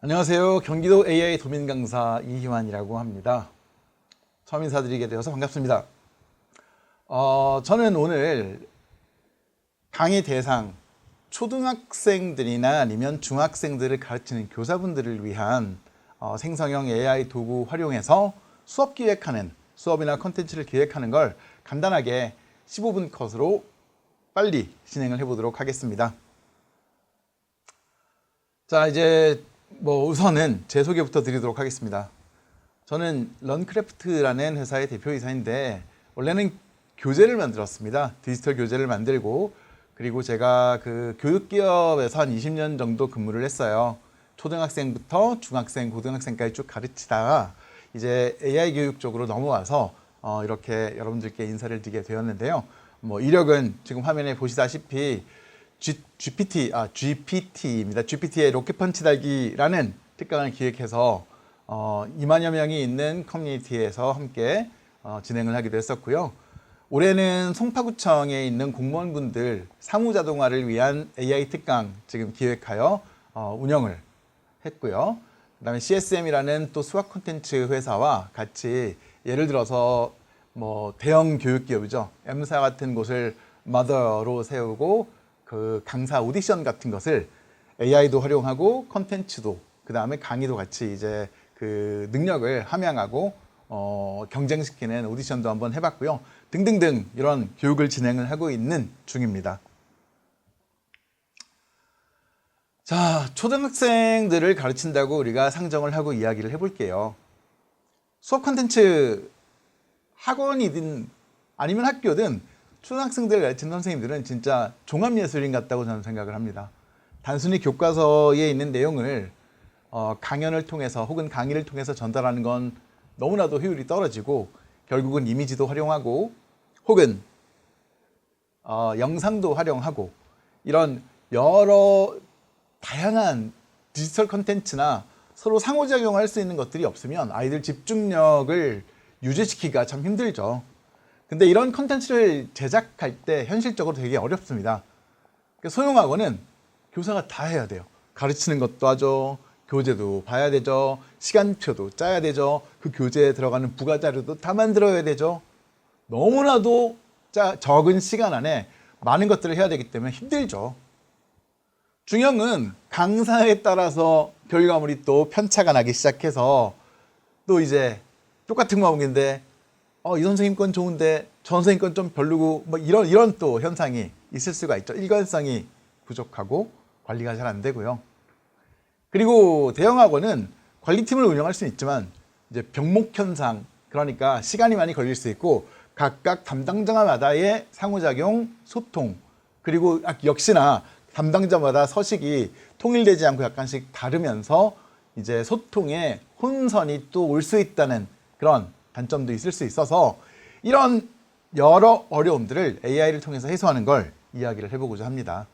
안녕하세요. 경기도 AI 도민 강사 이희환이라고 합니다. 처음 인사드리게 되어서 반갑습니다. 어, 저는 오늘 강의 대상 초등학생들이나 아니면 중학생들을 가르치는 교사분들을 위한 어, 생성형 AI 도구 활용해서 수업 기획하는 수업이나 컨텐츠를 기획하는 걸 간단하게 15분 컷으로 빨리 진행을 해보도록 하겠습니다. 자, 이제 뭐 우선은 제 소개부터 드리도록 하겠습니다. 저는 런크래프트라는 회사의 대표이사인데 원래는 교재를 만들었습니다. 디지털 교재를 만들고 그리고 제가 그 교육기업에서 한 20년 정도 근무를 했어요. 초등학생부터 중학생, 고등학생까지 쭉 가르치다가 이제 AI 교육 쪽으로 넘어와서 어 이렇게 여러분들께 인사를 드리게 되었는데요. 뭐 이력은 지금 화면에 보시다시피 G, GPT, 아, GPT입니다. GPT의 로켓펀치 달기라는 특강을 기획해서 어, 2만여 명이 있는 커뮤니티에서 함께 어, 진행을 하기도 했었고요. 올해는 송파구청에 있는 공무원분들 사무자동화를 위한 AI 특강 지금 기획하여 어, 운영을 했고요. 그 다음에 CSM이라는 또 수학 콘텐츠 회사와 같이 예를 들어서 뭐 대형 교육기업이죠. M사 같은 곳을 마더로 세우고 그 강사 오디션 같은 것을 AI도 활용하고 컨텐츠도 그 다음에 강의도 같이 이제 그 능력을 함양하고 어, 경쟁시키는 오디션도 한번 해봤고요. 등등등 이런 교육을 진행을 하고 있는 중입니다. 자, 초등학생들을 가르친다고 우리가 상정을 하고 이야기를 해볼게요. 수업 컨텐츠 학원이든 아니면 학교든 초등학생들 가르치는 선생님들은 진짜 종합예술인 같다고 저는 생각을 합니다. 단순히 교과서에 있는 내용을 어, 강연을 통해서 혹은 강의를 통해서 전달하는 건 너무나도 효율이 떨어지고 결국은 이미지도 활용하고 혹은 어, 영상도 활용하고 이런 여러 다양한 디지털 컨텐츠나 서로 상호작용할 수 있는 것들이 없으면 아이들 집중력을 유지시키기가 참 힘들죠. 근데 이런 컨텐츠를 제작할 때 현실적으로 되게 어렵습니다. 그러니까 소용학원은 교사가 다 해야 돼요. 가르치는 것도 하죠. 교재도 봐야 되죠. 시간표도 짜야 되죠. 그 교재에 들어가는 부가 자료도 다 만들어야 되죠. 너무나도 짜, 적은 시간 안에 많은 것들을 해야 되기 때문에 힘들죠. 중요한 강사에 따라서 결과물이 또 편차가 나기 시작해서 또 이제 똑같은 과목인데 어, 이 선생님 건 좋은데 저 선생님 건 좀 별로고 뭐 이런 이런 또 현상이 있을 수가 있죠. 일관성이 부족하고 관리가 잘 안 되고요. 그리고 대형 학원은 관리팀을 운영할 수는 있지만 이제 병목 현상 그러니까 시간이 많이 걸릴 수 있고 각각 담당자마다의 상호작용, 소통 그리고 역시나 담당자마다 서식이 통일되지 않고 약간씩 다르면서 이제 소통에 혼선이 또 올 수 있다는 그런 단점도 있을 수 있어서 이런 여러 어려움들을 AI를 통해서 해소하는 걸 이야기를 해보고자 합니다.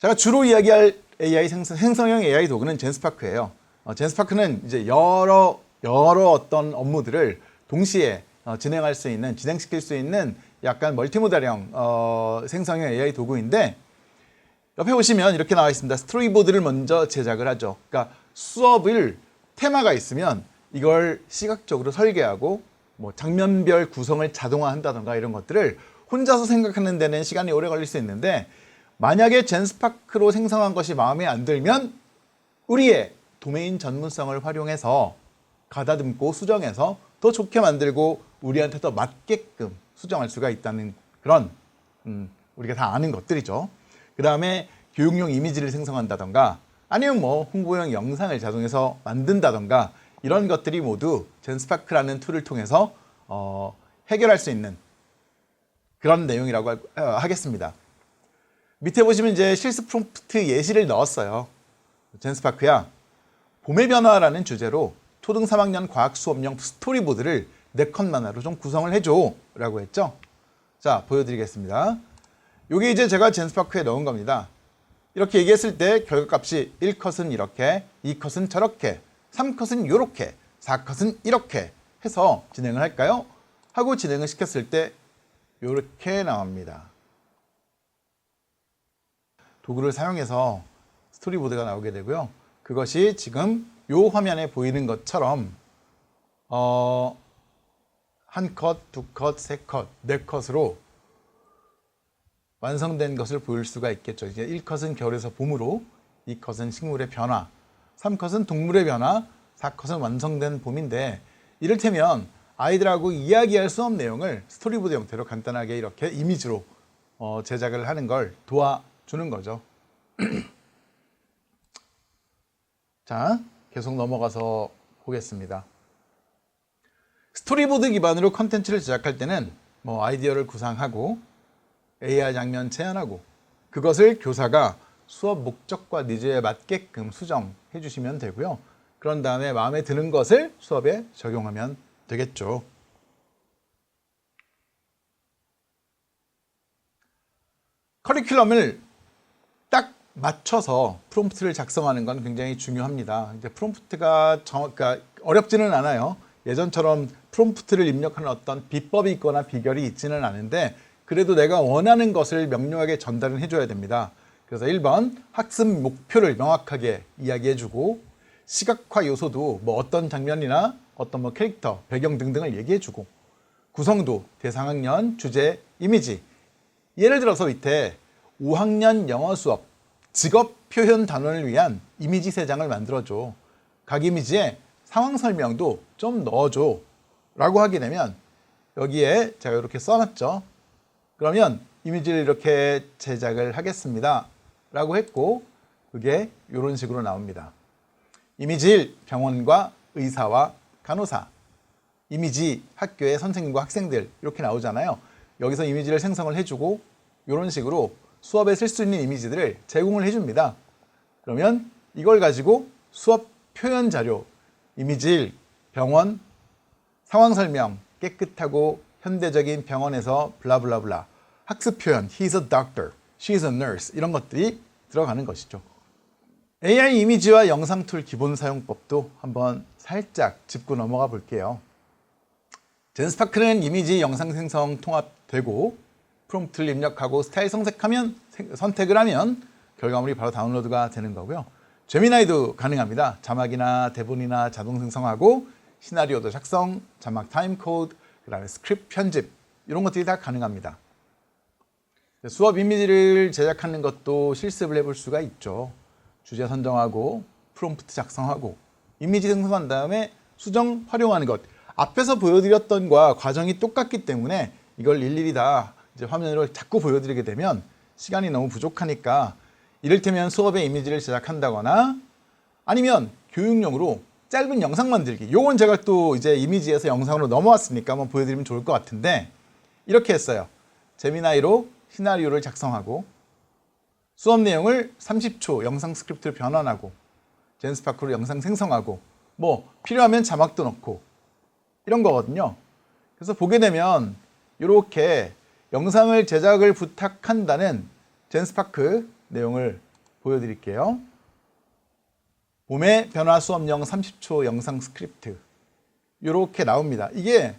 제가 주로 이야기할 AI 생성, 생성 형 AI 도구는 젠스파크예요. 어, 젠스파크는 이제 여러 여러 어떤 업무들을 동시에 어, 진행할 수 있는 진행시킬 수 있는 약간 멀티모달형 어, 생성형 AI 도구인데 옆에 보시면 이렇게 나와 있습니다. 스토리보드를 먼저 제작을 하죠. 그러니까 수업을 테마가 있으면 이걸 시각적으로 설계하고 뭐 장면별 구성을 자동화한다던가 이런 것들을 혼자서 생각하는 데는 시간이 오래 걸릴 수 있는데 만약에 젠스파크로 생성한 것이 마음에 안 들면 우리의 도메인 전문성을 활용해서 가다듬고 수정해서 더 좋게 만들고 우리한테 더 맞게끔 수정할 수가 있다는 그런 음, 우리가 다 아는 것들이죠. 그 다음에 교육용 이미지를 생성한다던가 아니면 뭐 홍보용 영상을 자동해서 만든다던가 이런 것들이 모두 젠스파크라는 툴을 통해서 어, 해결할 수 있는 그런 내용이라고 하, 어, 하겠습니다. 밑에 보시면 이제 실습 프롬프트 예시를 넣었어요. 젠스파크야. 봄의 변화라는 주제로 초등 3학년 과학 수업용 스토리보드를 네 컷 만화로 좀 구성을 해줘 라고 했죠. 자, 보여드리겠습니다. 이게 이제 제가 젠스파크에 넣은 겁니다. 이렇게 얘기했을 때 결과값이 1컷은 이렇게, 2컷은 저렇게, 3컷은 이렇게, 4컷은 이렇게 해서 진행을 할까요? 하고 진행을 시켰을 때 이렇게 나옵니다. 도구를 사용해서 스토리보드가 나오게 되고요. 그것이 지금 요 화면에 보이는 것처럼 어, 한 컷, 두 컷, 세 컷, 네 컷으로 완성된 것을 보일 수가 있겠죠. 이제 1컷은 겨울에서 봄으로, 2컷은 식물의 변화, 3컷은 동물의 변화, 4컷은 완성된 봄인데 이를테면 아이들하고 이야기할 수 없는 내용을 스토리보드 형태로 간단하게 이렇게 이미지로 어, 제작을 하는 걸 도와주는 거죠. 자, 계속 넘어가서 보겠습니다. 스토리보드 기반으로 컨텐츠를 제작할 때는 뭐 아이디어를 구상하고 AR 장면 제안하고 그것을 교사가 수업 목적과 니즈에 맞게끔 수정해 주시면 되고요. 그런 다음에 마음에 드는 것을 수업에 적용하면 되겠죠. 커리큘럼을 딱 맞춰서 프롬프트를 작성하는 건 굉장히 중요합니다. 이제 프롬프트가 정, 그러니까 어렵지는 않아요. 예전처럼 프롬프트를 입력하는 어떤 비법이 있거나 비결이 있지는 않은데 그래도 내가 원하는 것을 명료하게 전달은 해줘야 됩니다. 그래서 1번 학습 목표를 명확하게 이야기해주고 시각화 요소도 뭐 어떤 장면이나 어떤 뭐 캐릭터, 배경 등등을 얘기해주고 구성도, 대상 학년, 주제, 이미지 예를 들어서 밑에 5학년 영어 수업 직업 표현 단원을 위한 이미지 세 장을 만들어줘. 각 이미지에 상황 설명도 좀 넣어줘. 라고 하게 되면 여기에 제가 이렇게 써놨죠. 그러면 이미지를 이렇게 제작을 하겠습니다. 라고 했고 그게 이런 식으로 나옵니다. 이미지 1, 병원과 의사와 간호사. 이미지 학교의 선생님과 학생들 이렇게 나오잖아요. 여기서 이미지를 생성을 해주고 이런 식으로 수업에 쓸 수 있는 이미지들을 제공을 해줍니다. 그러면 이걸 가지고 수업 표현 자료, 이미지 1, 병원, 상황 설명, 깨끗하고 현대적인 병원에서 블라블라블라, 학습 표현, he's a doctor, she's a nurse 이런 것들이 들어가는 것이죠. AI 이미지와 영상 툴 기본 사용법도 한번 살짝 짚고 넘어가 볼게요. 젠스파크는 이미지 영상 생성 통합되고 프롬프트를 입력하고 스타일 선택하면 선택을 하면 결과물이 바로 다운로드가 되는 거고요. 제미나이도 가능합니다. 자막이나 대본이나 자동 생성하고 시나리오도 작성, 자막 타임 코드, 그다음에 스크립트 편집 이런 것들이 다 가능합니다. 수업 이미지를 제작하는 것도 실습을 해볼 수가 있죠. 주제 선정하고 프롬프트 작성하고 이미지 생성한 다음에 수정 활용하는 것. 앞에서 보여드렸던 과 과정이 똑같기 때문에 이걸 일일이 다 이제 화면으로 자꾸 보여드리게 되면 시간이 너무 부족하니까 이를테면 수업의 이미지를 제작한다거나 아니면 교육용으로 짧은 영상 만들기. 요건 제가 또 이제 이미지에서 영상으로 넘어왔으니까 한번 보여드리면 좋을 것 같은데 이렇게 했어요. 제미나이로 시나리오를 작성하고 수업 내용을 30초 영상 스크립트로 변환하고 젠스파크로 영상 생성하고 뭐 필요하면 자막도 넣고 이런 거거든요. 그래서 보게 되면 이렇게 영상을 제작을 부탁한다는 젠스파크 내용을 보여드릴게요. 봄의 변화 수업용 30초 영상 스크립트 이렇게 나옵니다. 이게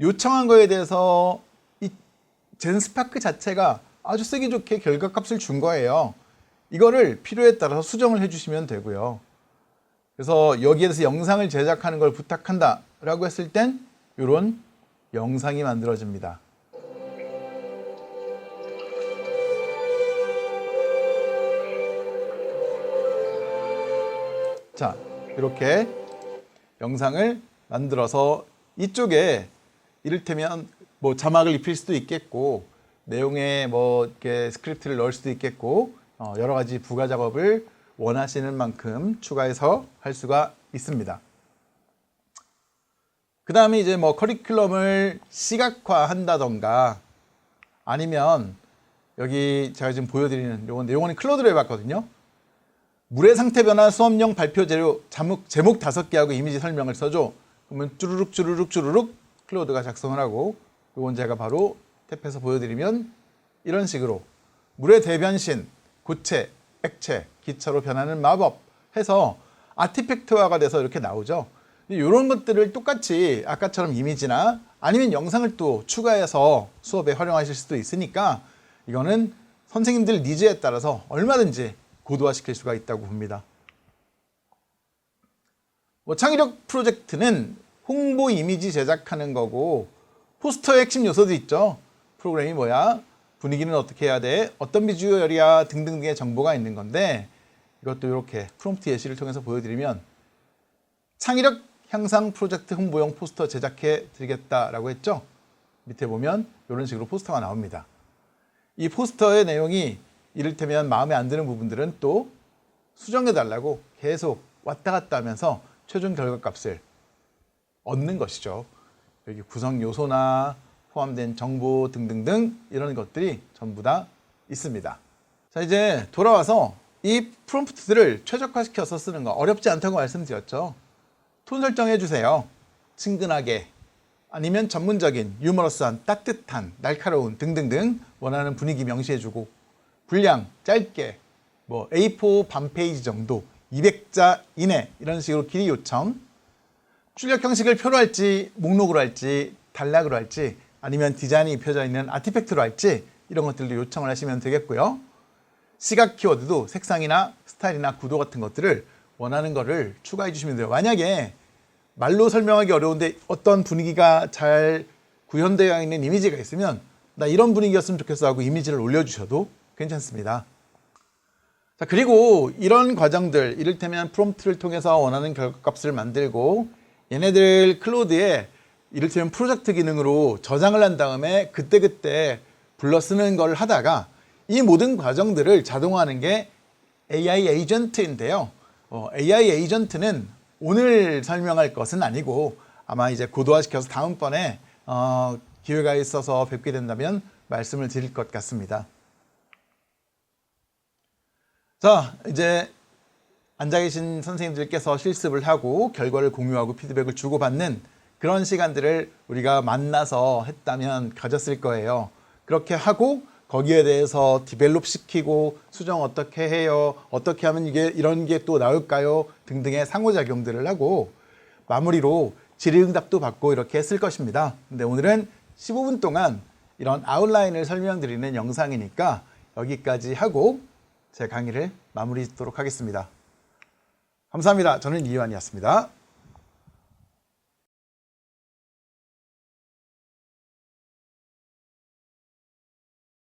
요청한 거에 대해서 이 젠스파크 자체가 아주 쓰기 좋게 결과값을 준 거예요. 이거를 필요에 따라서 수정을 해주시면 되고요. 그래서 여기에 서 영상을 제작하는 걸 부탁한다 라고 했을 땐 이런 영상이 만들어집니다. 자, 이렇게 영상을 만들어서 이쪽에 이를테면 뭐 자막을 입힐 수도 있겠고 내용에 뭐 이렇게 스크립트를 넣을 수도 있겠고 어, 여러 가지 부가 작업을 원하시는 만큼 추가해서 할 수가 있습니다. 그 다음에 이제 뭐 커리큘럼을 시각화 한다던가 아니면 여기 제가 지금 보여드리는 요건 요거는 클로드로 해봤거든요. 물의 상태 변화 수업용 발표 재료 제목, 제목 다섯 개하고 이미지 설명을 써줘. 그러면 쭈루룩 쭈루룩 쭈루룩 클로드가 작성을 하고 이건 제가 바로 탭해서 보여드리면 이런 식으로 물의 대변신, 고체, 액체, 기차로 변하는 마법 해서 아티팩트화가 돼서 이렇게 나오죠. 이런 것들을 똑같이 아까처럼 이미지나 아니면 영상을 또 추가해서 수업에 활용하실 수도 있으니까 이거는 선생님들 니즈에 따라서 얼마든지 고도화시킬 수가 있다고 봅니다. 뭐 창의력 프로젝트는 홍보 이미지 제작하는 거고 포스터의 핵심 요소도 있죠. 프로그램이 뭐야? 분위기는 어떻게 해야 돼? 어떤 비주얼이야? 등등등의 정보가 있는 건데 이것도 이렇게 프롬프트 예시를 통해서 보여드리면 창의력 향상 프로젝트 홍보용 포스터 제작해 드리겠다라고 했죠. 밑에 보면 이런 식으로 포스터가 나옵니다. 이 포스터의 내용이 이를테면 마음에 안 드는 부분들은 또 수정해 달라고 계속 왔다 갔다 하면서 최종 결과값을 얻는 것이죠. 여기 구성 요소나 포함된 정보 등등등 이런 것들이 전부 다 있습니다. 자 이제 돌아와서 이 프롬프트들을 최적화시켜서 쓰는 거 어렵지 않다고 말씀드렸죠. 톤 설정해 주세요. 친근하게 아니면 전문적인 유머러스한 따뜻한 날카로운 등등등 원하는 분위기 명시해 주고 분량 짧게 뭐 A4 반 페이지 정도 200자 이내 이런 식으로 길이 요청 출력 형식을 표로 할지 목록으로 할지 단락으로 할지 아니면 디자인이 입혀져 있는 아티팩트로 할지 이런 것들도 요청을 하시면 되겠고요. 시각 키워드도 색상이나 스타일이나 구도 같은 것들을 원하는 거를 추가해 주시면 돼요. 만약에 말로 설명하기 어려운데 어떤 분위기가 잘 구현되어 있는 이미지가 있으면 나 이런 분위기였으면 좋겠어 하고 이미지를 올려주셔도 괜찮습니다. 자, 그리고 이런 과정들, 이를테면 프롬프트를 통해서 원하는 결과값을 만들고 얘네들 클로드에 이를테면 프로젝트 기능으로 저장을 한 다음에 그때그때 불러 쓰는 걸 하다가 이 모든 과정들을 자동화하는 게 AI 에이전트인데요. 어, AI 에이전트는 오늘 설명할 것은 아니고 아마 이제 고도화시켜서 다음번에 어, 기회가 있어서 뵙게 된다면 말씀을 드릴 것 같습니다. 자, 이제 앉아 계신 선생님들께서 실습을 하고 결과를 공유하고 피드백을 주고받는 그런 시간들을 우리가 만나서 했다면 가졌을 거예요. 그렇게 하고 거기에 대해서 디벨롭 시키고 수정 어떻게 해요? 어떻게 하면 이게 이런 게 또 나올까요? 등등의 상호작용들을 하고 마무리로 질의응답도 받고 이렇게 했을 것입니다. 근데 오늘은 15분 동안 이런 아웃라인을 설명드리는 영상이니까 여기까지 하고 제 강의를 마무리 짓도록 하겠습니다. 감사합니다. 저는 이완이었습니다.